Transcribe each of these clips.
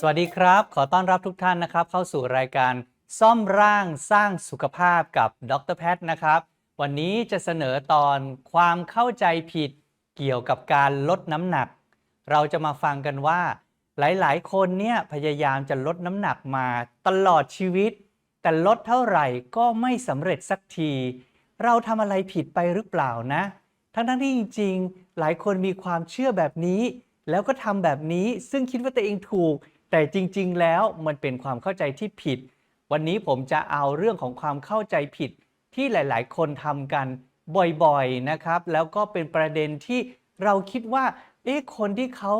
สวัสดีครับ ขอต้อนรับทุกท่านนะครับ เข้าสู่รายการซ่อมร่างสร้างสุขภาพกับดรแพทย์นะครับ วันนี้จะเสนอตอนความเข้าใจผิดเกี่ยวกับการลดน้ำหนัก เราจะมาฟังกันว่า หลาย ๆ คนเนี่ยพยายามจะลดน้ำหนักมาตลอดชีวิต แต่ลดเท่าไหร่ก็ไม่สำเร็จสักที เราทำอะไรผิดไปหรือเปล่านะ ทั้งๆที่จริง ๆ หลายคนมีความเชื่อแบบนี้ แล้วก็ทำแบบนี้ซึ่งคิดว่าตัวเองถูก แต่จริง ๆ แล้วมันเป็นความเข้าใจที่ผิด วันนี้ผมจะเอาเรื่องของความเข้าใจผิดที่หลาย ๆ คนทำกันบ่อย ๆ นะครับ แล้วก็เป็นประเด็นที่เราคิดว่า เอ๊ะ คนที่เขา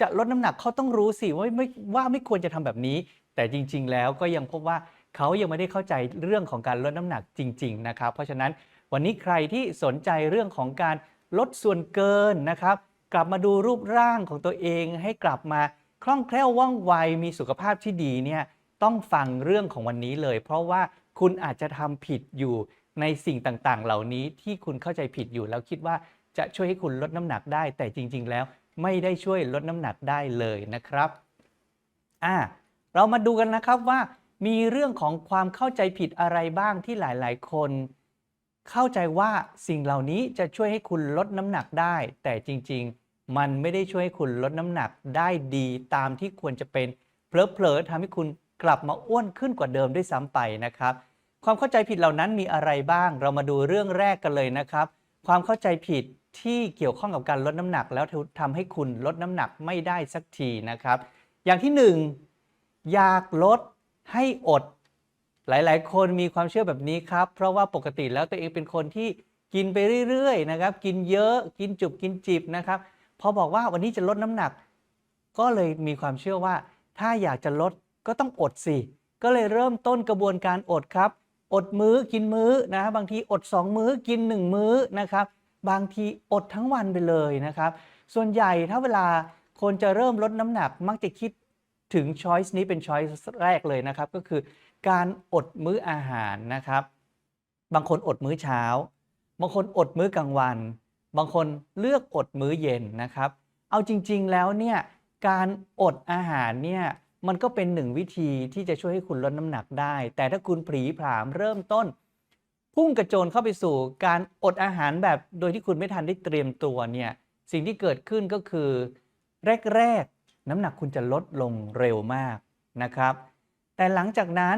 จะลดน้ำหนักเขาต้องรู้สิว่าไม่ว่าไม่ควรจะทำแบบนี้ แต่จริง ๆ แล้วก็ยังพบว่าเขายังไม่ได้เข้าใจเรื่องของการลดน้ำหนักจริง ๆ นะครับ เพราะฉะนั้นวันนี้ใครที่สนใจเรื่องของการลดส่วนเกินนะครับ กลับมาดูรูปร่างของตัวเองให้กลับมา ล่องแคล่วว่องไวมีสุขภาพที่ดีเนี่ยต้องฟังเรื่องของวันนี้เลย เพราะว่าคุณอาจจะทำผิดอยู่ในสิ่งต่างๆ เหล่านี้ที่คุณเข้าใจผิดอยู่แล้วคิดว่าจะช่วยให้คุณลดน้ำหนักได้ แต่จริง ๆ แล้วไม่ได้ช่วยลดน้ำหนักได้เลยนะครับอ่าเรามาดูกันนะครับว่า มีเรื่องของความเข้าใจผิดอะไรบ้างที่หลายๆ คน เข้าใจว่าสิ่งเหล่านี้จะช่วยให้คุณลดน้ำหนักได้ แต่จริง ๆ มันไม่ได้ช่วยให้คุณลดน้ำหนักได้ดีตามที่ควรจะเป็นเผลอๆทำให้คุณกลับมาอ้วนขึ้นกว่าเดิมด้วยซ้ำไปนะครับ ความเข้าใจผิดเหล่านั้นมีอะไรบ้าง เรามาดูเรื่องแรกกันเลยนะครับ ความเข้าใจผิดที่เกี่ยวข้องกับการลดน้ำหนัก แล้วทำให้คุณลดน้ำหนักไม่ได้สักทีนะครับ อย่างที่หนึ่งอยากลดให้อด หลายๆ คนมีความเชื่อแบบนี้ครับ เพราะว่าปกติแล้วตัวเองเป็นคนที่กินไปเรื่อยๆนะครับ กินเยอะ กินจุบกินจิบนะครับ พอบอกว่าวันนี้จะลดน้ำหนัก ก็เลยมีความเชื่อว่า ถ้าอยากจะลดก็ต้องอดสิ ก็เลยเริ่มต้นกระบวนการอดครับ อดมื้อกินมื้อนะบางทีอด 2 มื้อกิน 1 มื้อนะครับ บางทีอดทั้งวันไปเลยนะครับ ส่วนใหญ่ถ้าเวลาคนจะเริ่มลดน้ำหนักมักจะคิดถึงช้อยส์นี้เป็นช้อยส์แรกเลยนะครับ ก็คือการอดมื้ออาหารนะครับ บางคนอดมื้อเช้า บางคนอดมื้อกลางวัน บางคนเลือกอดมื้อเย็นนะครับ เอาจริง ๆ แล้วเนี่ยการอดอาหารเนี่ยมันก็เป็นหนึ่งวิธีที่จะช่วยให้คุณลดน้ำหนักได้ แต่ถ้าคุณผลีผลามเริ่มต้น พุ่งกระโจนเข้าไปสู่การอดอาหารแบบโดยที่คุณไม่ทันได้เตรียมตัวเนี่ยสิ่งที่เกิดขึ้นก็คือ แรก ๆ น้ำหนักคุณจะลดลงเร็วมากนะครับ แต่หลังจากนั้น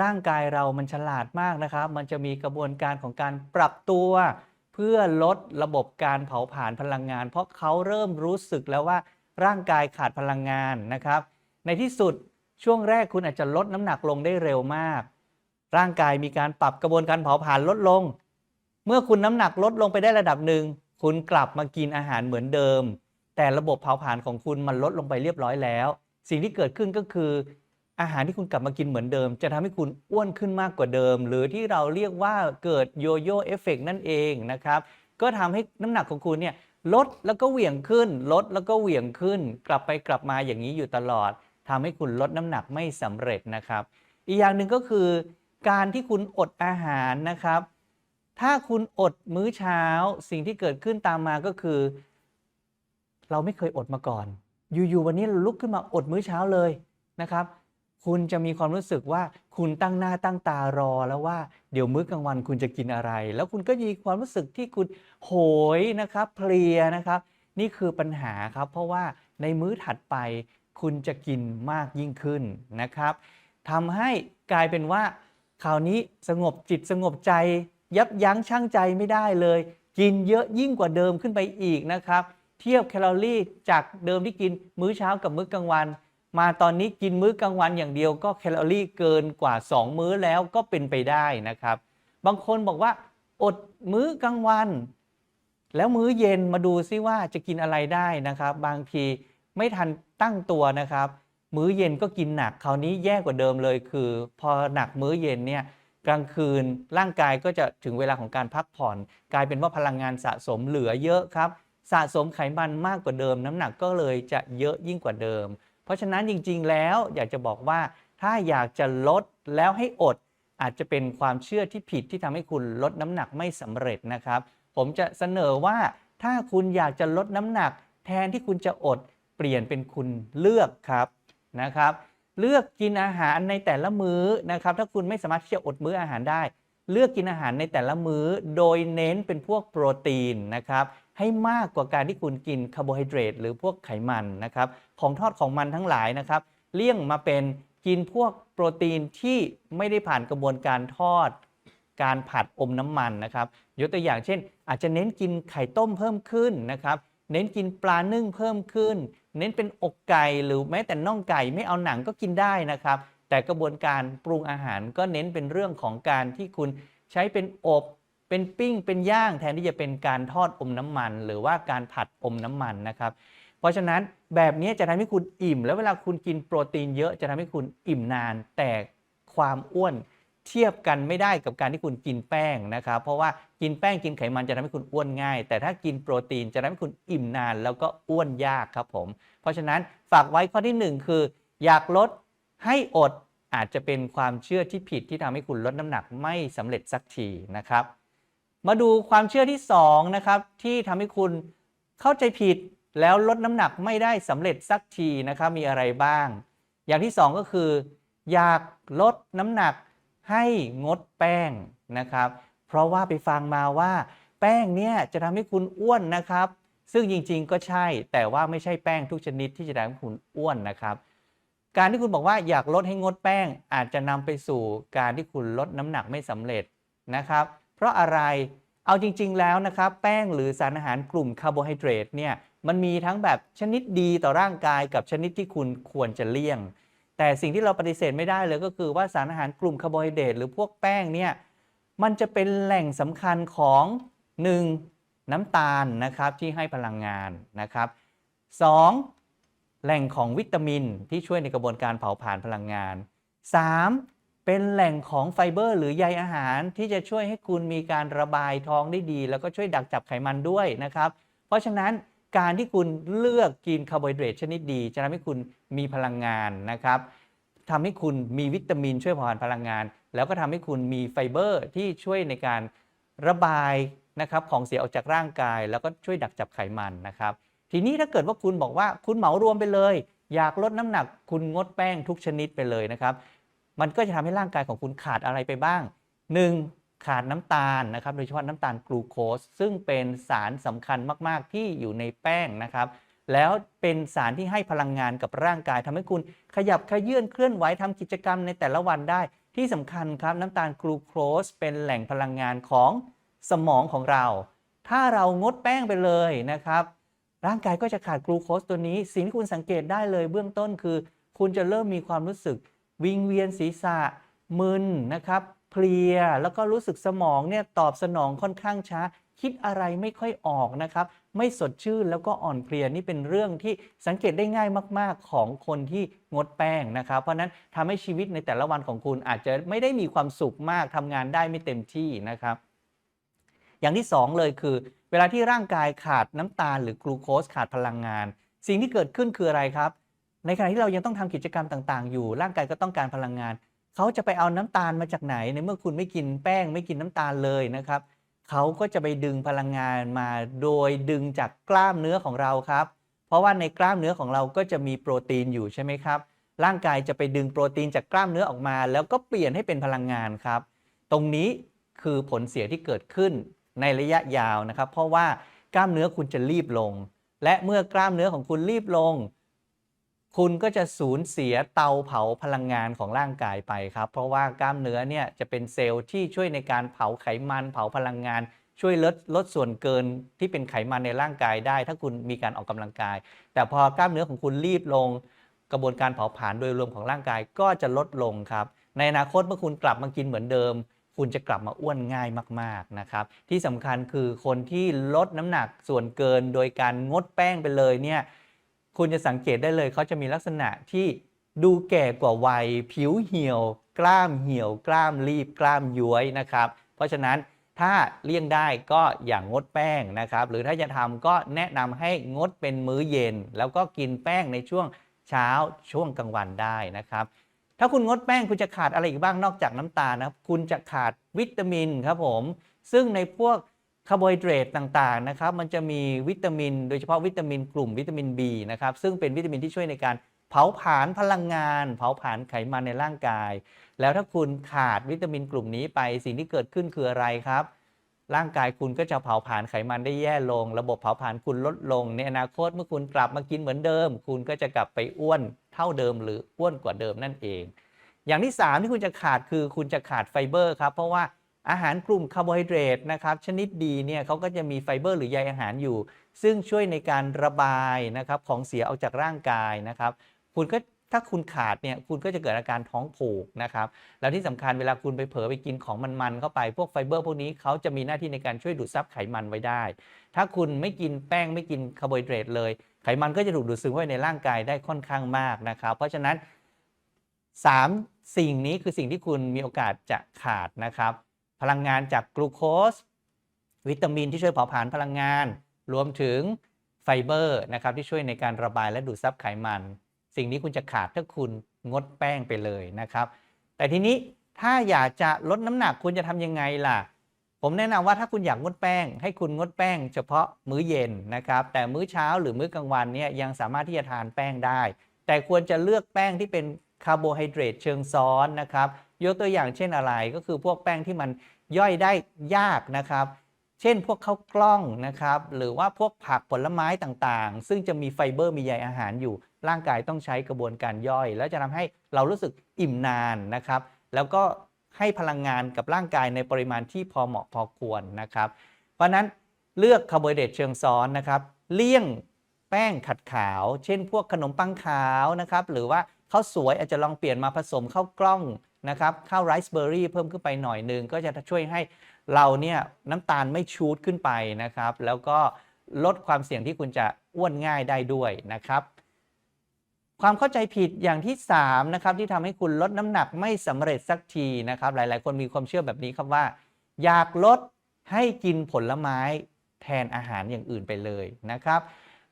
ร่างกายเรามันฉลาดมากนะครับ มันจะมีกระบวนการของการปรับตัว เพื่อลดระบบการเผาผลาญพลังงาน เพราะเขาเริ่มรู้สึกแล้วว่าร่างกายขาดพลังงานนะครับ ในที่สุดช่วงแรกคุณอาจจะลดน้ำหนักลงได้เร็วมาก ร่างกายมีการปรับกระบวนการเผาผลาญลดลง เมื่อคุณน้ำหนักลดลงไปได้ระดับหนึ่ง คุณกลับมากินอาหารเหมือนเดิม แต่ระบบเผาผลาญของคุณมันลดลงไปเรียบร้อยแล้ว สิ่งที่เกิดขึ้นก็คือ อาหารที่คุณกลับมากินเหมือนเดิม จะทำให้คุณอ้วนขึ้นมากกว่าเดิม หรือที่เราเรียกว่าเกิดโยโย่เอฟเฟกนั่นเองนะครับ ก็ทำให้น้ำหนักของคุณเนี่ยลดแล้วก็เหวี่ยงขึ้น ลดแล้วก็เหวี่ยงขึ้น กลับไปกลับมาอย่างนี้อยู่ตลอดทำให้คุณลดน้ำหนักไม่สำเร็จนะครับ อีกอย่างหนึ่งก็คือการที่คุณอดอาหารนะครับ ถ้าคุณอดมื้อเช้าสิ่งที่เกิดขึ้นตามมาก็คือ เราไม่เคยอดมาก่อน อยู่ๆวันนี้เราลุกขึ้นมาอดมื้อเช้าเลยนะครับ คุณจะมีความรู้สึกว่าคุณตั้งหน้าตั้งตารอแล้วว่าเดี๋ยวมื้อกลางวันคุณจะกินอะไร แล้วคุณก็มีความรู้สึกที่คุณโหยนะครับเพลียนะครับ นี่คือปัญหาครับ เพราะว่าในมื้อถัดไปคุณจะกินมากยิ่งขึ้นนะครับทำให้กลายเป็นว่าคราวนี้สงบจิตสงบใจ ยับยั้งชั่งใจไม่ได้เลย กินเยอะยิ่งกว่าเดิมขึ้นไปอีกนะครับ เทียบแคลอรี่จากเดิมที่กินมื้อเช้ากับมื้อกลางวัน มาตอนนี้กินมื้อกลางวันอย่างเดียวก็แคลอรี่เกินกว่า 2 มื้อแล้วก็เป็นไปได้นะครับ บางคนบอกว่า อดมื้อกลางวัน แล้วมื้อเย็นมาดูซิว่าจะกินอะไรได้นะครับ บางทีไม่ทันตั้งตัวนะครับ มื้อเย็นก็กินหนักคราวนี้แย่กว่าเดิมเลย คือ พอหนักมื้อเย็นเนี่ยกลางคืนร่างกายก็จะถึงเวลาของการพักผ่อน กลายเป็นว่าพลังงานสะสมเหลือเยอะครับ สะสมไขมันมากกว่าเดิม น้ำหนักก็เลยจะเยอะยิ่งกว่าเดิม เพราะฉะนั้นจริง ๆ แล้วอยากจะบอกว่าถ้าอยากจะลดแล้วให้อด อาจจะเป็นความเชื่อที่ผิดที่ทำให้คุณลดน้ำหนักไม่สำเร็จนะครับ ผมจะเสนอว่าถ้าคุณอยากจะลดน้ำหนัก แทนที่คุณจะอด เปลี่ยนเป็นคุณเลือกครับนะครับ เลือกกินอาหารในแต่ละมื้อนะครับ ถ้าคุณไม่สามารถที่จะอดมื้ออาหารได้ เลือกกินอาหารในแต่ละมื้อ โดยเน้นเป็นพวกโปรตีนนะครับ ให้มากกว่าการที่คุณกินคาร์โบไฮเดรตหรือพวกไขมันนะครับของทอดของมันทั้งหลายนะครับเลี่ยงมาเป็นกินพวกโปรตีนที่ไม่ได้ผ่านกระบวนการทอด การผัดอมน้ำมันนะครับยกตัวอย่างเช่น อาจจะเน้นกินไข่ต้มเพิ่มขึ้นนะครับเน้นกินปลานึ่งเพิ่มขึ้น เน้นเป็นอกไก่หรือแม้แต่น่องไก่ไม่เอาหนังก็กินได้นะครับ แต่กระบวนการปรุงอาหารก็เน้นเป็นเรื่องของการที่คุณใช้เป็นอบ เป็นปิ้งเป็นย่างแทนที่จะเป็นการทอดอมน้ำมัน หรือว่าการผัดอมน้ำมันนะครับ เพราะฉะนั้นแบบนี้จะทำให้คุณอิ่ม แล้วเวลาคุณกินโปรตีนเยอะจะทำให้คุณอิ่มนาน แต่ความอ้วนเทียบกันไม่ได้กับการที่คุณกินแป้งนะครับ เพราะว่ากินแป้งกินไขมันจะทำให้คุณอ้วนง่าย แต่ถ้ากินโปรตีนจะทำให้คุณอิ่มนาน แล้วก็อ้วนยากครับผม เพราะฉะนั้นฝากไว้ข้อที่หนึ่งคือ อยากลดให้อดอาจจะเป็นความเชื่อที่ผิดที่ทำให้คุณลดน้ำหนักไม่สำเร็จสักทีนะครับ มาดูความเชื่อที่2นะครับที่ทำให้คุณเข้าใจผิดแล้วลดน้ำหนักไม่ได้สำเร็จสักทีนะครับมีอะไรบ้าง อย่างที่ 2 ก็คือ อยากลดน้ำหนักให้งดแป้งนะครับ เพราะว่าไปฟังมาว่า แป้งเนี่ยจะทำให้คุณอ้วนนะครับ ซึ่งจริงๆก็ใช่ แต่ว่าไม่ใช่แป้งทุกชนิดที่จะทำให้คุณอ้วนนะครับ การที่คุณบอกว่าอยากลดให้งดแป้ง อาจจะนำไปสู่การที่คุณลดน้ำหนักไม่สำเร็จนะครับ เพราะอะไรเอาจริง ๆ แล้วนะครับ แป้งหรือสารอาหารกลุ่มคาร์โบไฮเดรตเนี่ยมันมีทั้งแบบชนิดดีต่อร่างกายกับชนิดที่คุณควรจะเลี่ยง แต่สิ่งที่เราปฏิเสธไม่ได้เลยก็คือว่าสารอาหารกลุ่มคาร์โบไฮเดรตหรือพวกแป้งเนี่ยมันจะเป็นแหล่งสำคัญของ 1. น้ำตาลนะครับที่ให้พลังงานนะครับ 2. แหล่งของวิตามินที่ช่วยในกระบวนการเผาผลาญพลังงาน 3. เป็นแหล่งของไฟเบอร์หรือใยอาหารที่จะช่วยให้คุณมีการระบายท้องได้ดี แล้วก็ช่วยดักจับไขมันด้วยนะครับ เพราะฉะนั้นการที่คุณเลือกกินคาร์โบไฮเดรตชนิดดี จะทำให้คุณมีพลังงานนะครับทำให้คุณมีวิตามินช่วยผาผลพลังงาน แล้วก็ทำให้คุณมีไฟเบอร์ที่ช่วยในการระบายนะครับของเสียออกจากร่างกาย แล้วก็ช่วยดักจับไขมันนะครับ ทีนี้ถ้าเกิดว่าคุณบอกว่าคุณเหมารวมไปเลย อยากลดน้ำหนักคุณงดแป้งทุกชนิดไปเลยนะครับ มันก็จะทำให้ร่างกายของคุณขาดอะไรไปบ้าง 1. ขาดน้ำตาลนะครับโดยเฉพาะน้ำตาลกลูโคสซึ่งเป็นสารสำคัญมาก ๆ ที่อยู่ในแป้งนะครับ แล้วเป็นสารที่ให้พลังงานกับร่างกายทำให้คุณขยับขยื่นเคลื่อนไหวทำกิจกรรมในแต่ละวันได้ ที่สำคัญครับน้ำตาลกลูโคสเป็นแหล่งพลังงานของสมองของเรา ถ้าเรางดแป้งไปเลยนะครับร่างกายก็จะขาดกลูโคสตัวนี้สิ่งที่คุณสังเกตได้เลยเบื้องต้นคือ คุณจะเริ่มมีความรู้สึก วิงเวียนศีรษะมึนนะครับเพลียแล้วก็รู้สึกสมองเนี่ยตอบสนองค่อนข้างช้า คิดอะไรไม่ค่อยออกนะครับ ไม่สดชื่นแล้วก็อ่อนเพลียนี่เป็นเรื่องที่สังเกตได้ง่ายมาก ๆ ของคนที่งดแป้งนะครับ เพราะนั้นทำให้ชีวิตในแต่ละวันของคุณอาจจะไม่ได้มีความสุขมากทำงานได้ไม่เต็มที่นะครับ อย่างที่ 2 เลยคือ เวลาที่ร่างกายขาดน้ำตาลหรือกลูโคสขาดพลังงาน สิ่งที่เกิดขึ้นคืออะไรครับ ในขณะที่เรายังต้องทำกิจกรรมต่างๆ อยู่ ร่างกายก็ต้องการพลังงาน เขาจะไปเอาน้ำตาลมาจากไหน ในเมื่อคุณไม่กินแป้ง ไม่กินน้ำตาลเลยนะครับ เขาก็จะไปดึงพลังงานมาโดยดึงจากกล้ามเนื้อของเราครับ เพราะว่าในกล้ามเนื้อของเราก็จะมีโปรตีนอยู่ใช่ไหมครับ ร่างกายจะไปดึงโปรตีนจากกล้ามเนื้อออกมา แล้วก็เปลี่ยนให้เป็นพลังงานครับ ตรงนี้คือผลเสียที่เกิดขึ้นในระยะยาวนะครับ เพราะว่ากล้ามเนื้อคุณจะรีบลง และเมื่อกล้ามเนื้อของคุณรีบลง คุณก็จะสูญเสียเตาเผาพลังงานของร่างกายไปครับ เพราะว่ากล้ามเนื้อเนี่ยจะเป็นเซลล์ที่ช่วยในการเผาไขมันเผาพลังงาน ช่วยลดลดส่วนเกินที่เป็นไขมันในร่างกายได้ ถ้าคุณมีการออกกำลังกาย แต่พอกล้ามเนื้อของคุณรีบลง กระบวนการเผาผลาญโดยรวมของร่างกายก็จะลดลงครับ ในอนาคตเมื่อคุณกลับมากินเหมือนเดิม คุณจะกลับมาอ้วนง่ายมากๆนะครับ ที่สำคัญคือคนที่ลดน้ำหนักส่วนเกินโดยการงดแป้งไปเลยเนี่ย คุณจะสังเกตได้เลยเขาจะมีลักษณะที่ดูแก่กว่าวัย ผิวเหี่ยว กล้ามเหี่ยว กล้ามรีบ กล้ามย้วยนะครับ เพราะฉะนั้นถ้าเลี่ยงได้ก็อย่างงดแป้งนะครับ หรือถ้าจะทำก็แนะนำให้งดเป็นมื้อเย็น แล้วก็กินแป้งในช่วงเช้าช่วงกลางวันได้นะครับ ถ้าคุณงดแป้งคุณจะขาดอะไรอีกบ้างนอกจากน้ำตาลนะครับคุณจะขาดวิตามินครับผม ซึ่งในพวก คาร์โบไฮเดรตต่างๆนะครับมันจะมีวิตามิน โดยเฉพาะวิตามินกลุ่มวิตามิน B นะครับซึ่งเป็นวิตามินที่ช่วยในการเผาผลาญพลังงาน เผาผลาญไขมันในร่างกาย แล้วถ้าคุณขาดวิตามินกลุ่มนี้ไปสิ่งที่เกิดขึ้นคืออะไรครับ ร่างกายคุณก็จะเผาผลาญไขมันได้แย่ลง ระบบเผาผลาญคุณลดลง ในอนาคตเมื่อคุณกลับมากินเหมือนเดิม คุณก็จะกลับไปอ้วนเท่าเดิมหรืออ้วนกว่าเดิมนั่นเอง อย่างที่ 3 ที่คุณจะขาดคือคุณจะขาดไฟเบอร์ครับเพราะว่า อาหารกลุ่มคาร์โบไฮเดรตนะครับชนิดดีเนี่ยเขาก็จะมีไฟเบอร์หรือใยอาหารอยู่ ซึ่งช่วยในการระบายนะครับของเสียออกจากร่างกายนะครับคุณก็ถ้าคุณขาดเนี่ยคุณก็จะเกิดอาการท้องผูกนะครับแล้วที่สำคัญเวลาคุณไปเผลอไปกินของมันๆเข้าไปพวกไฟเบอร์พวกนี้เขาจะมีหน้าที่ในการช่วยดูดซับไขมันไว้ได้ ถ้าคุณไม่กินแป้งไม่กินคาร์โบไฮเดรตเลย ไขมันก็จะถูกดูดซึมไว้ในร่างกายได้ค่อนข้างมากนะครับเพราะฉะนั้น 3 สิ่งนี้คือสิ่งที่คุณมีโอกาสจะขาดนะครับ พลังงานจากกลูโคสวิตามินที่ช่วยเผาผลาญพลังงาน รวมถึงไฟเบอร์นะครับที่ช่วยในการระบายและดูดซับไขมัน สิ่งนี้คุณจะขาดถ้าคุณงดแป้งไปเลยนะครับ แต่ทีนี้ถ้าอยากจะลดน้ำหนักคุณจะทำยังไงล่ะ ผมแนะนำว่าถ้าคุณอยากงดแป้ง ให้คุณงดแป้ง เฉพาะมื้อเย็นนะครับ แต่มื้อเช้าหรือมื้อกลางวันเนี่ยยังสามารถที่จะทานแป้งได้ แต่ควรจะเลือกแป้งที่เป็นคาร์โบไฮเดรตเชิงซ้อนนะครับ ยกตัวอย่างเช่นอะไรก็คือพวกแป้งที่มันย่อยได้ยากนะครับ เช่นพวกข้าวกล้องนะครับ หรือว่าพวกผักผลไม้ต่างๆ ซึ่งจะมีไฟเบอร์มีใยอาหารอยู่ ร่างกายต้องใช้กระบวนการย่อย แล้วจะทำให้เรารู้สึกอิ่มนานนะครับ แล้วก็ให้พลังงานกับร่างกายในปริมาณที่พอเหมาะพอควรนะครับ เพราะฉะนั้นเลือกคาร์โบไฮเดรตเชิงซ้อนนะครับ เลี่ยงแป้งขัดขาว เช่น พวกขนมปังขาวนะครับ หรือว่าข้าวสวยอาจจะลองเปลี่ยนมาผสมข้าวกล้อง นะครับข้าวไรซ์เบอร์รี่เพิ่มขึ้นไปหน่อยหนึงก็จะช่วยให้เราเนี่ยน้ำตาลไม่ชูดขึ้นไปนะครับ แล้วก็ลดความเสี่ยงที่คุณจะอ้วนง่ายได้ด้วยนะครับ ความเข้าใจผิดอย่างที่3นะครับที่ทำให้คุณลดน้ำหนักไม่สำเร็จสักทีนะครับ หลาย ๆ คนมีความเชื่อแบบนี้ครับว่า อยากลดให้กินผลไม้แทนอาหารอย่างอื่นไปเลยนะครับ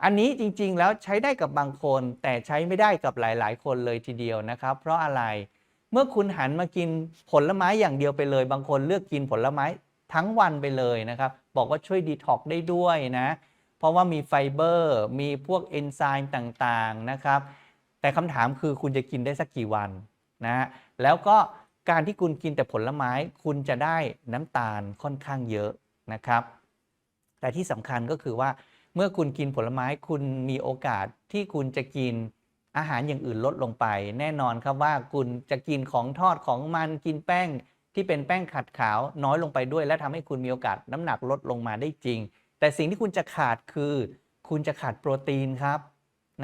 อันนี้จริง ๆ แล้วใช้ได้กับบางคนแต่ใช้ไม่ได้กับหลาย ๆ คนเลยทีเดียวนะครับ เพราะอะไรเเมื่อคุณหันมากินผลไม้อย่างเดียวไปเลย บางคนเลือกกินผลไม้ทั้งวันไปเลยนะครับ บอกว่าช่วยดีท็อกได้ด้วยนะ เพราะว่ามีไฟเบอร์ มีพวกเอนไซม์ต่างๆนะครับ แต่คำถามคือคุณจะกินได้สักกี่วันนะฮะแล้วก็การที่คุณกินแต่ผลไม้คุณจะได้น้ำตาลค่อนข้างเยอะนะครับ แต่ที่สำคัญก็คือว่าเมื่อคุณกินผลไม้คุณมีโอกาสที่คุณจะกิน อาหารอย่างอื่นลดลงไป แน่นอนครับว่าคุณจะกินของทอดของมันกินแป้งที่เป็นแป้งขัดขาวน้อยลงไปด้วย และทำให้คุณมีโอกาสน้ำหนักลดลงมาได้จริง แต่สิ่งที่คุณจะขาดคือ คุณจะขาดโปรตีนครับ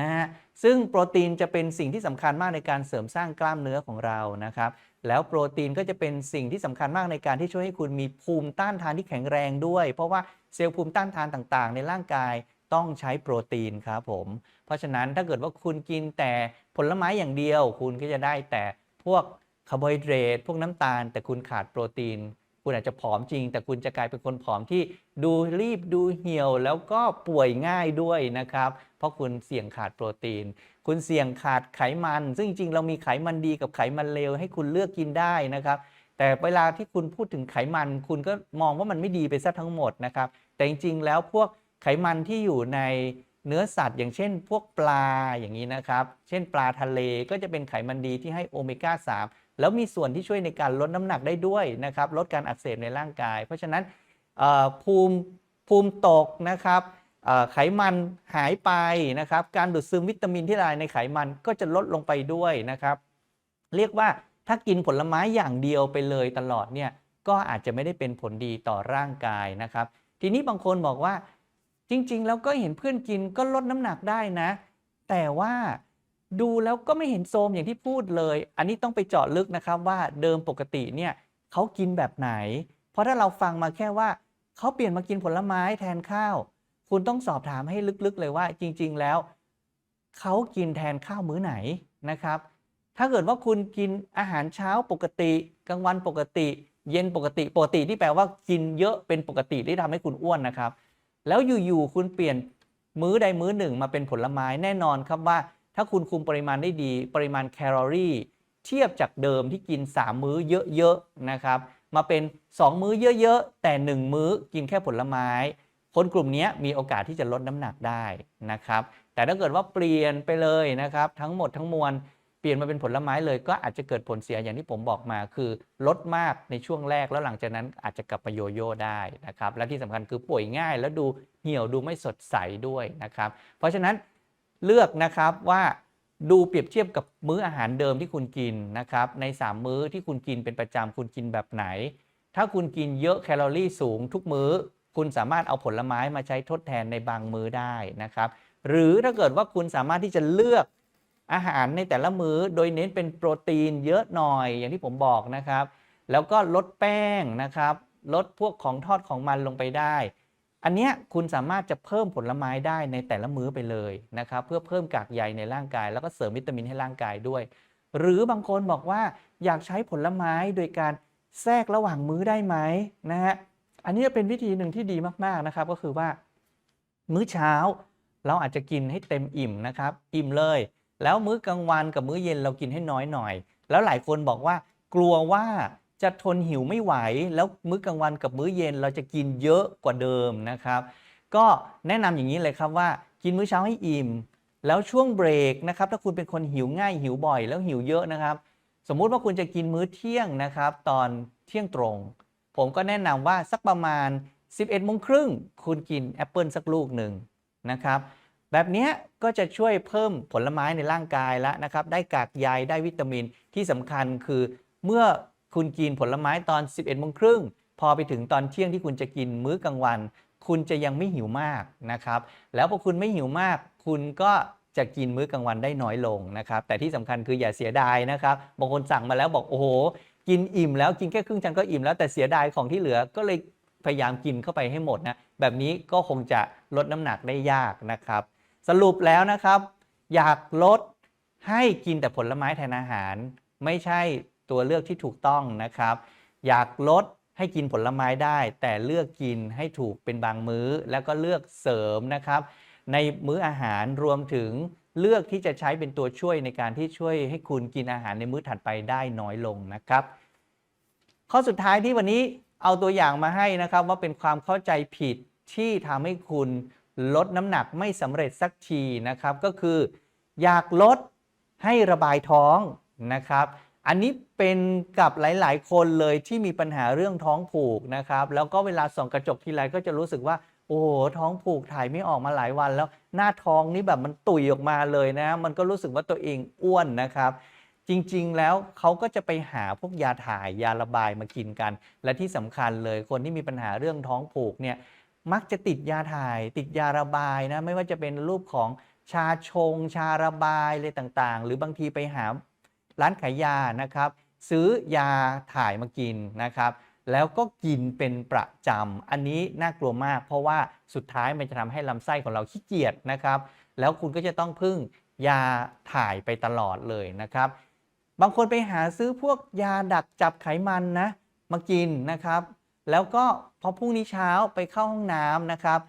นะฮะซึ่งโปรตีนจะเป็นสิ่งที่สำคัญมากในการเสริมสร้างกล้ามเนื้อของเรานะครับ แล้วโปรตีนก็จะเป็นสิ่งที่สำคัญมากในการที่ช่วยให้คุณมีภูมิต้านทานที่แข็งแรงด้วย เพราะว่าเซลล์ภูมิต้านทานต่างๆ ในร่างกาย ต้องใช้โปรตีนครับผม เพราะฉะนั้นถ้าเกิดว่าคุณกินแต่ผลไม้อย่างเดียว คุณก็จะได้แต่พวกคาร์โบไฮเดรตพวกน้ำตาล แต่คุณขาดโปรตีน คุณอาจจะผอมจริง แต่คุณจะกลายเป็นคนผอมที่ดูรีบดูเหี่ยว แล้วก็ป่วยง่ายด้วยนะครับ เพราะคุณเสี่ยงขาดโปรตีน คุณเสี่ยงขาดไขมัน ซึ่งจริงๆเรามีไขมันดีกับไขมันเลวให้คุณเลือกกินได้นะครับแต่เวลาที่คุณพูดถึงไขมัน คุณก็มองว่ามันไม่ดีไปซะทั้งหมดนะครับ แต่จริงๆ แล้วพวก ไขมันที่อยู่ในเนื้อสัตว์อย่างเช่นพวกปลาอย่างนี้นะครับ เช่น ปลาทะเลก็จะเป็นไขมันดีที่ให้โอเมก้า 3 แล้วมีส่วนที่ช่วยในการลดน้ำหนักได้ด้วยนะครับ ลดการอักเสบในร่างกาย เพราะฉะนั้นภูมิภูมิตกนะครับไขมันหายไปนะครับ การดูดซึมวิตามินที่ละลายในไขมันก็จะลดลงไปด้วยนะครับ เรียกว่าถ้ากินผลไม้อย่างเดียวไปเลยตลอดเนี่ยก็อาจจะไม่ได้เป็นผลดีต่อร่างกายนะครับ ทีนี้บางคนบอกว่า จริง ๆ แล้วก็เห็นเพื่อนกินก็ลดน้ำหนักได้นะ แต่ว่าดูแล้วก็ไม่เห็นโทรมอย่างที่พูดเลย อันนี้ต้องไปเจาะลึกนะครับว่าเดิมปกติเนี่ยเขากินแบบไหน เพราะถ้าเราฟังมาแค่ว่าเขาเปลี่ยนมากินผลไม้แทนข้าว คุณต้องสอบถามให้ลึกๆเลยว่าจริง ๆ แล้วเขากินแทนข้าวมื้อไหนนะครับ ถ้าเกิดว่าคุณกินอาหารเช้าปกติกลางวันปกติ เย็นปกติปกติที่แปลว่ากินเยอะเป็นปกติที่ทำให้คุณอ้วนนะครับ แล้วอยู่ๆคุณเปลี่ยนมื้อใดมื้อหนึ่งมาเป็นผลไม้แน่นอนครับว่าถ้าคุณคุมปริมาณได้ดี ปริมาณแคลอรี่เทียบจากเดิมที่กิน 3 มื้อเยอะๆนะครับมาเป็น 2 มื้อเยอะๆ แต่ 1 มื้อกินแค่ผลไม้ คนกลุ่มนี้มีโอกาสที่จะลดน้ำหนักได้นะครับแต่ถ้าเกิดว่าเปลี่ยนไปเลยนะครับทั้งหมดทั้งมวล ลี่ยนมาเป็นผลไม้เลยก็อาจจะเกิดผลเสียอย่างที่ผมบอกมา คือลดมากในช่วงแรกแล้วหลังจากนั้นอาจจะกลับมาโยโย่ได้นะครับและที่สำคัญคือป่วยง่าย แล้วดูเหี่ยวดูไม่สดใสด้วยนะครับ เพราะฉะนั้นเลือกนะครับว่าดูเปรียบเทียบกับมื้ออาหารเดิมที่คุณกินนะครับใน 3 มื้อที่คุณกินเป็นประจำคุณกินแบบไหน ถ้าคุณกินเยอะแคลอรี่สูงทุกมื้อ คุณสามารถเอาผลไม้มาใช้ทดแทนในบางมื้อได้นะครับ หรือถ้าเกิดว่าคุณสามารถที่จะเลือก อาหารในแต่ละมื้อโดยเน้นเป็นโปรตีนเยอะหน่อยอย่างที่ผมบอกนะครับ แล้วก็ลดแป้งนะครับ ลดพวกของทอดของมันลงไปได้ อันเนี้ยคุณสามารถจะเพิ่มผลไม้ได้ในแต่ละมื้อไปเลยนะครับ เพื่อเพิ่มกากใยในร่างกาย แล้วก็เสริมวิตามินให้ร่างกายด้วย หรือบางคนบอกว่าอยากใช้ผลไม้โดยการแทรกระหว่างมื้อได้ไหมนะฮะอันนี้เป็นวิธีหนึ่งที่ดีมากๆนะครับ ก็คือว่า มื้อเช้าเราอาจจะกินให้เต็มอิ่มนะครับ อิ่มเลย แล้วมื้อกลางวันกับมื้อเย็นเรากินให้น้อยหน่อย แล้วหลายคนบอกว่ากลัวว่าจะทนหิวไม่ไหว แล้วมื้อกลางวันกับมื้อเย็นเราจะกินเยอะกว่าเดิมนะครับ ก็แนะนำอย่างนี้เลยครับว่ากินมื้อเช้าให้อิ่ม แล้วช่วงเบรกนะครับถ้าคุณเป็นคนหิวง่ายหิวบ่อย แล้วหิวเยอะนะครับ สมมุติว่าคุณจะกินมื้อเที่ยงนะครับ ตอนเที่ยงตรง ผมก็แนะนำว่าสักประมาณ 11โมงครึ่งคุณกินแอปเปิลสักลูกหนึ่งนะครับ แบบนี้ก็จะช่วยเพิ่มผลไม้ในร่างกายแล้วนะครับ ได้กากใยได้วิตามินที่สำคัญคือ เมื่อคุณกินผลไม้ตอน 11โมงครึ่งพอไปถึงตอนเที่ยงที่คุณจะกินมื้อกลางวัน คุณจะยังไม่หิวมากนะครับ แล้วพอคุณไม่หิวมาก คุณก็จะกินมื้อกลางวันได้น้อยลงนะครับ แต่ที่สำคัญคืออย่าเสียดายนะครับ บางคนสั่งมาแล้วบอกโอ้โห กินอิ่มแล้วกินแค่ครึ่งจานก็อิ่มแล้วแต่เสียดายของที่เหลือก็เลยพยายามกินเข้าไปให้หมดนะ แบบนี้ก็คงจะลดน้ำหนักได้ยากนะครับ สรุปแล้วนะครับ อยากลดให้กินแต่ผลไม้แทนอาหาร ไม่ใช่ตัวเลือกที่ถูกต้องนะครับ อยากลดให้กินผลไม้ได้ แต่เลือกกินให้ถูกเป็นบางมื้อ แล้วก็เลือกเสริมนะครับ ในมื้ออาหารรวมถึงเลือกที่จะใช้เป็นตัวช่วยในการที่ช่วยให้คุณกินอาหารในมื้อถัดไปได้น้อยลงนะครับ ข้อสุดท้ายที่วันนี้เอาตัวอย่างมาให้นะครับ ว่าเป็นความเข้าใจผิดที่ทำให้คุณ ลดน้ำหนักไม่สำเร็จสักทีนะครับ ก็คืออยากลดให้ระบายท้องนะครับ อันนี้เป็นกับหลาย ๆ คนเลยที่มีปัญหาเรื่องท้องผูกนะครับ แล้วก็เวลาส่องกระจกทีไรก็จะรู้สึกว่าโอ้โหท้องผูกถ่ายไม่ออกมาหลายวันแล้ว หน้าท้องนี่แบบมันตุยออกมาเลยนะ มันก็รู้สึกว่าตัวเองอ้วนนะครับ จริง ๆ แล้วเขาก็จะไปหาพวกยาถ่ายยาระบายมากินกัน และที่สำคัญเลยคนที่มีปัญหาเรื่องท้องผูกเนี่ย มักจะติดยาถ่าย ติดยาระบายนะไม่ว่าจะเป็นรูปของชาชง ชาระบายอะไรต่างๆ หรือบางทีไปหาร้านขายยานะครับ ซื้อยาถ่ายมากินนะครับ แล้วก็กินเป็นประจำอันนี้น่ากลัวมาก เพราะว่าสุดท้ายมันจะทำให้ลำไส้ของเราขี้เกียจนะครับ แล้วคุณก็จะต้องพึ่งยาถ่ายไปตลอดเลยนะครับ บางคนไปหาซื้อพวกยาดักจับไขมันนะมากินนะครับ แล้วก็พอพรุ่งนี้เช้าไปเข้าห้องน้ำนะครับ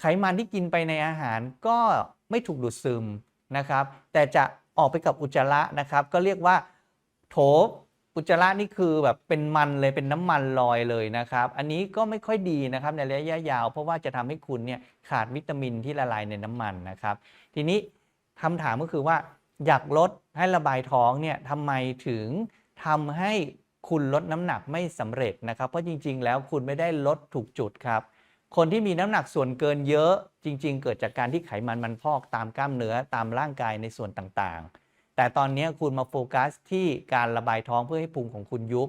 ไขมันที่กินไปในอาหารก็ไม่ถูกดูดซึมนะครับ แต่จะออกไปกับอุจจาระนะครับ ก็เรียกว่า โถอุจจาระนี่คือแบบเป็นมันเลยเป็นน้ำมันลอยเลยนะครับ อันนี้ก็ไม่ค่อยดีนะครับในระยะยาว เพราะว่าจะทำให้คุณเนี่ยขาดวิตามินที่ละลายในน้ำมันนะครับ ทีนี้คำถามก็คือว่าอยากลดให้ระบายท้องเนี่ยทำไมถึงทำให้ คุณลดน้ำหนักไม่สำเร็จนะครับ เพราะจริง ๆ แล้วคุณไม่ได้ลดถูกจุดครับ คนที่มีน้ำหนักส่วนเกินเยอะจริง ๆ เกิดจากการที่ไขมันมันพอกตามกล้ามเนื้อตามร่างกายในส่วนต่างๆ แต่ตอนนี้คุณมาโฟกัสที่การระบายท้องเพื่อให้พุงของคุณยุบ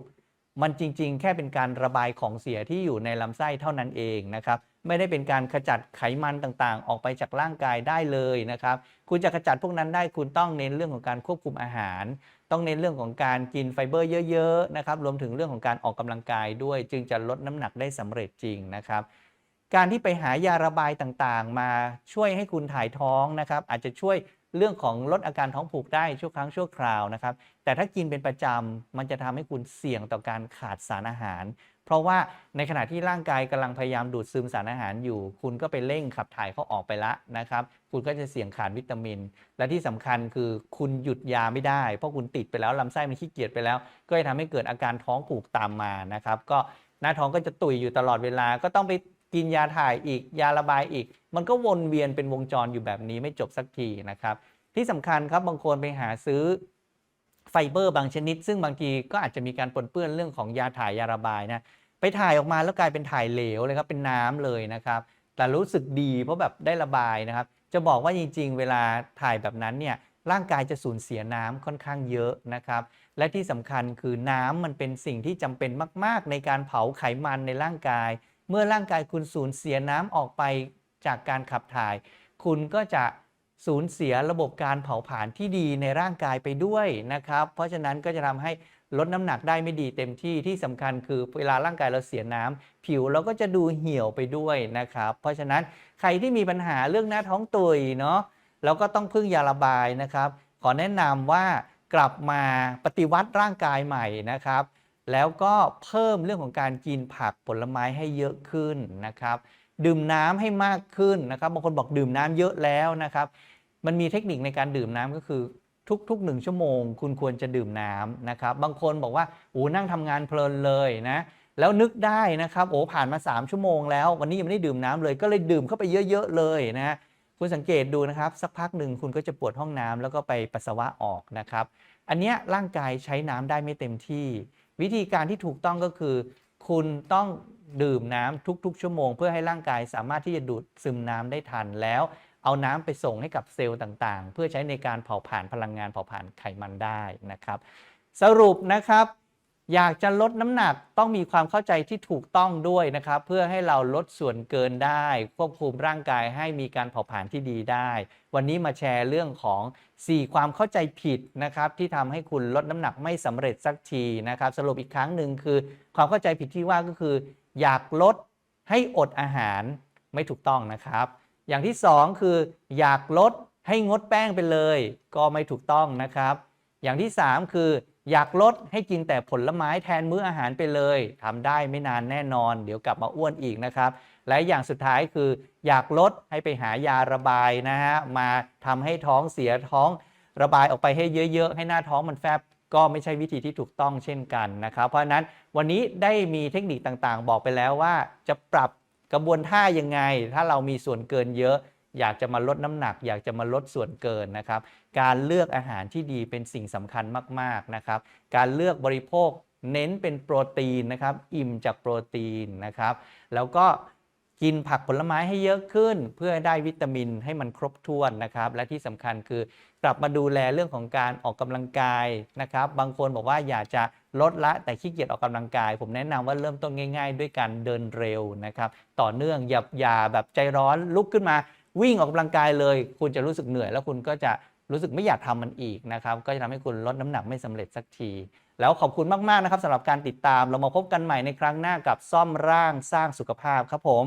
มันจริง ๆ แค่เป็นการระบายของเสียที่อยู่ในลำไส้เท่านั้นเองนะครับไม่ได้เป็นการขจัดไขมันต่างๆ ออกไปจากร่างกายได้เลยนะครับ คุณจะขจัดพวกนั้นได้คุณต้องเน้นเรื่องของการควบคุมอาหาร ต้องเน้นเรื่องของการกินไฟเบอร์เยอะๆนะครับรวมถึงเรื่องของการออกกำลังกายด้วย จึงจะลดน้ำหนักได้สำเร็จจริงนะครับ การที่ไปหายาระบายต่างๆ มาช่วยให้คุณถ่ายท้องนะครับอาจจะช่วยเรื่องของลดอาการท้องผูกได้ชั่วครั้งชั่วคราวนะครับ แต่ถ้ากินเป็นประจำมันจะทำให้คุณเสี่ยงต่อการขาดสารอาหาร เพราะว่าในขณะที่ร่างกายกำลังพยายามดูดซึมสารอาหารอยู่ คุณก็ไปเร่งขับถ่ายเขาออกไปละนะครับ คุณก็จะเสี่ยงขาดวิตามิน และที่สำคัญคือคุณหยุดยาไม่ได้ เพราะคุณติดไปแล้วลำไส้มันขี้เกียจไปแล้ว ก็จะทำให้เกิดอาการท้องผูกตามมานะครับ ก็หน้าท้องก็จะตุยอยู่ตลอดเวลา ก็ต้องไปกินยาถ่ายอีก ยาระบายอีก มันก็วนเวียนเป็นวงจรอยู่แบบนี้ไม่จบสักทีนะครับ ที่สำคัญครับบางคนไปหาซื้อไฟเบอร์บางชนิด ซึ่งบางทีก็อาจจะมีการปนเปื้อนเรื่องของยาถ่ายยาระบายนะ ไปถ่ายออกมาแล้วกลายเป็นถ่ายเหลวเลยครับเป็นน้ำเลยนะครับ แต่รู้สึกดีเพราะแบบได้ระบายนะครับ จะบอกว่าจริง ๆ เวลาถ่ายแบบนั้นเนี่ยร่างกายจะสูญเสียน้ำค่อนข้างเยอะนะครับ และที่สำคัญคือน้ำมันเป็นสิ่งที่จำเป็นมาก ๆ ในการเผาไขมันในร่างกาย เมื่อร่างกายคุณสูญเสียน้ำออกไปจากการขับถ่าย คุณก็จะสูญเสียระบบการเผาผลาญที่ดีในร่างกายไปด้วยนะครับ เพราะฉะนั้นก็จะทำให้ ลดน้ำหนักได้ไม่ดีเต็มที่ที่สำคัญคือเวลาร่างกายเราเสียน้ำผิวเราก็จะดูเหี่ยวไปด้วยนะครับ เพราะฉะนั้นใครที่มีปัญหาเรื่องหน้าท้องตุยเนาะเราก็ต้องพึ่งยาระบายนะครับ ขอแนะนำว่ากลับมาปฏิวัติร่างกายใหม่นะครับ แล้วก็เพิ่มเรื่องของการกินผักผลไม้ให้เยอะขึ้นนะครับ ดื่มน้ำให้มากขึ้นนะครับบางคนบอกดื่มน้ำเยอะแล้วนะครับ มันมีเทคนิคในการดื่มน้ำก็คือ ทุกๆหนึ่งชั่วโมง คุณควรจะดื่มน้ำนะครับ บางคนบอกว่าโอ้นั่งทำงานเพลินเลยนะ แล้วนึกได้นะครับโอ้ผ่านมา 3 ชั่วโมงแล้ว วันนี้ยังไม่ได้ดื่มน้ำเลย ก็เลยดื่มเข้าไปเยอะ ๆ เลยนะคุณสังเกตดูนะครับสักพักหนึ่งคุณก็จะปวดห้องน้ำแล้วก็ไปปัสสาวะออกนะครับ อันนี้ร่างกายใช้น้ำได้ไม่เต็มที่ วิธีการที่ถูกต้องก็คือ คุณต้องดื่มน้ำทุก ๆ ชั่วโมง เพื่อให้ร่างกายสามารถที่จะดูดซึมน้ำได้ทันแล้ว เอาน้ำไปส่งให้กับเซลล์ต่างๆ เพื่อใช้ในการเผาผลาญพลังงานเผาผลาญไขมันได้นะครับ สรุปนะครับ อยากจะลดน้ำหนักต้องมีความเข้าใจที่ถูกต้องด้วยนะครับ เพื่อให้เราลดส่วนเกินได้ ควบคุมร่างกายให้มีการเผาผลาญที่ดีได้ วันนี้มาแชร์เรื่องของ 4 ความเข้าใจผิดนะครับที่ทำให้คุณลดน้ำหนักไม่สำเร็จสักทีนะครับ สรุปอีกครั้งหนึ่งคือ ความเข้าใจผิดที่ว่าก็คือ อยากลดให้อดอาหารไม่ถูกต้องนะครับ อย่างที่ 2 คืออยากลดให้งดแป้งไปเลย ก็ไม่ถูกต้องนะครับ อย่างที่ 3 คืออยากลดให้กินแต่ผลไม้แทนมื้ออาหารไปเลยทำได้ไม่นานแน่นอน เดี๋ยวกลับมาอ้วนอีกนะครับ และอย่างสุดท้ายคืออยากลดให้ไปหายาระบายนะฮะมาทำให้ท้องเสียท้องระบายออกไปให้เยอะ ๆ ให้หน้าท้องมันแฟบก็ไม่ใช่วิธีที่ถูกต้องเช่นกันนะครับ เพราะฉะนั้นวันนี้ได้มีเทคนิคต่างๆ บอกไปแล้วว่าจะปรับ กระบวนท่ายังไง ถ้าเรามีส่วนเกินเยอะ อยากจะมาลดน้ำหนัก อยากจะมาลดส่วนเกินนะครับ การเลือกอาหารที่ดีเป็นสิ่งสำคัญมากๆนะครับ การเลือกบริโภคเน้นเป็นโปรตีนนะครับ อิ่มจากโปรตีนนะครับ แล้วก็กินผักผลไม้ให้เยอะขึ้น เพื่อได้วิตามินให้มันครบถ้วนนะครับ และที่สำคัญคือ กลับมาดูแลเรื่องของการออกกำลังกายนะครับ บางคนบอกว่าอยากจะลดละแต่ขี้เกียจออกกำลังกาย ผมแนะนำว่าเริ่มต้นง่าย ๆ ด้วยการเดินเร็วนะครับ ต่อเนื่องอย่าอย่าแบบใจร้อนลุกขึ้นมา วิ่งออกกำลังกายเลย คุณจะรู้สึกเหนื่อย แล้วคุณก็จะรู้สึกไม่อยากทำมันอีกนะครับ ก็จะทำให้คุณลดน้ำหนักไม่สำเร็จสักที แล้วขอบคุณมากๆนะครับสำหรับการติดตามเรามาพบกันใหม่ในครั้งหน้ากับซ่อมร่างสร้างสุขภาพครับผม